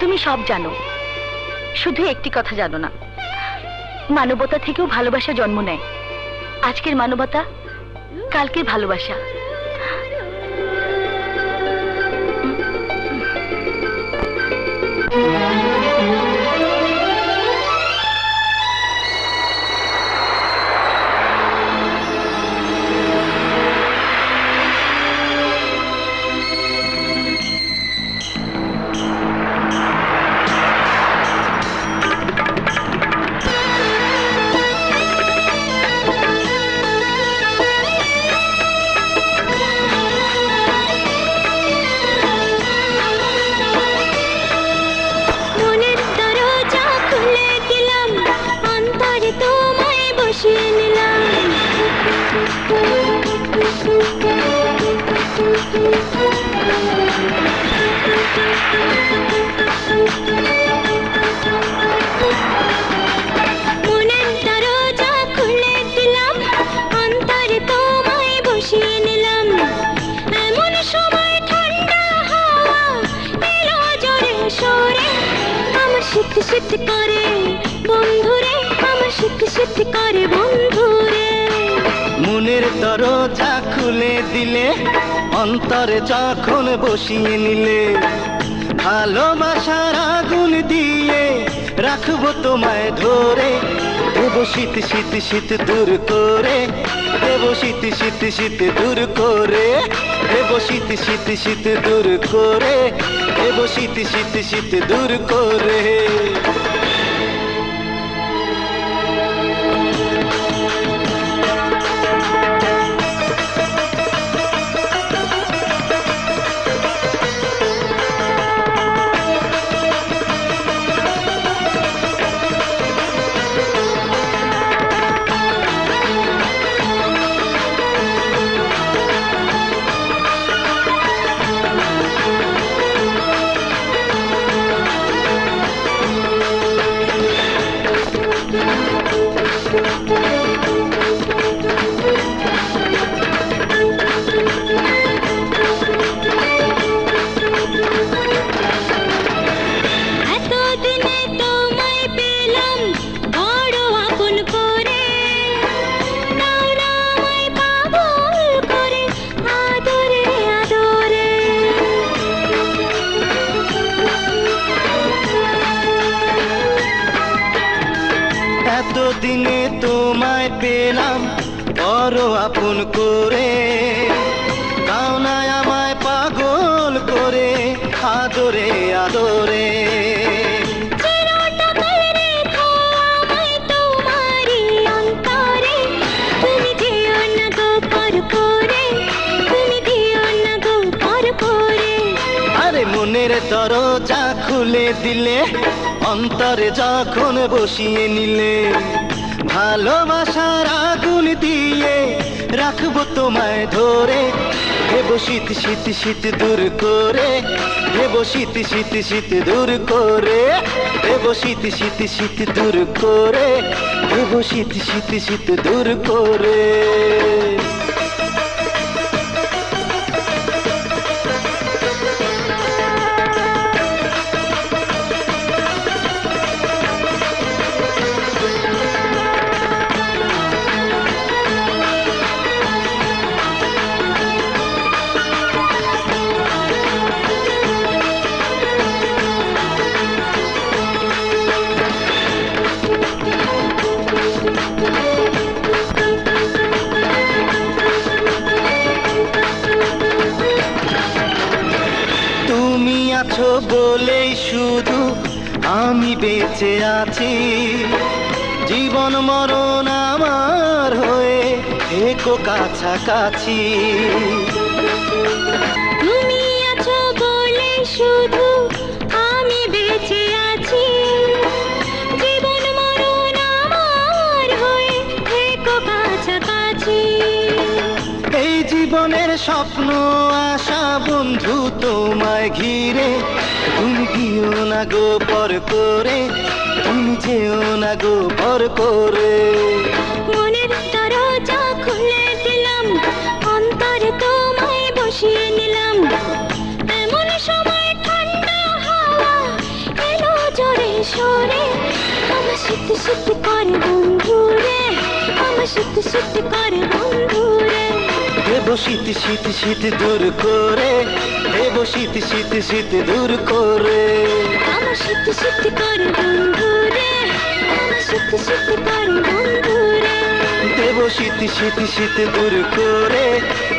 তুমি সব জানো। শুধু একটি কথা জানো না। মানবতা থেকেও ভালোবাসা জন্ম নেয়। আজকের মানবতা, কালকের ভালোবাসা। বসিয়ে নিলাম। মনের দরজা দিলাম, অন্তরে তোমায় বসিয়ে নিলাম। এমন সময় ঠান্ডা হাওয়া এলো জোরে সরে শীত শীত করে দরজা খুলে দিলে, অন্তরে যখন বসিয়ে নিলে, ভালোবাসার আগুন দিয়ে রাখব তোমায় ধরে। দেব শীত শীত শীত দূর করে, দেব শীত শীত শীত দূর করে। দেব শীত শীত শীত দূর করে, দেব শীত শীত শীত দূর করে। এতদিনে তোমায় পেলাম বড় আপন করে। না আমায় পাগল করে আদরে আদরে। মনের দরজা খুলে দিলে, অন্তরে যখন বসিয়ে নিলে, ভালোবাসার আগুন দিয়ে রাখব তোমায় ধরে। দেব শীত শীত শীত দূর করে দেব শীত শীত শীত দূর করে দেব শীত শীত শীত দূর করে দেব শীত শীত শীত দূর করে। আমি বেঁচে আছি। জীবন মরণ আমার হয়ে একো কাছাকাছি। তুমি আছো বলে শুধু স্বপ্ন, আশা বন্ধু তোমায় ঘিরে। তুমি গিয়েও না গো পর করে, তুমি যেও না গো পর করে। মনের দরজা খুলে দিলাম, অন্তরে তোমায় বসিয়ে নিলাম। এমন সময় ঠান্ডা হাওয়া এলো জোরে সরে। আমার সত্যি সত্যি করে বন্ধু রে, আমার সত্যি সত্যি করে বন্ধু দেব শীত শীত শীত দূর করে। দেব শীত শীত শীত দূর করে। আমার শীত শীত করে বন্ধু রে আমার শীত শীত করে বন্ধু রে দেব শীত শীত শীত দূর করে।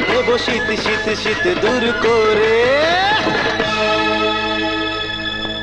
দেব শীত শীত শীত দূর করে।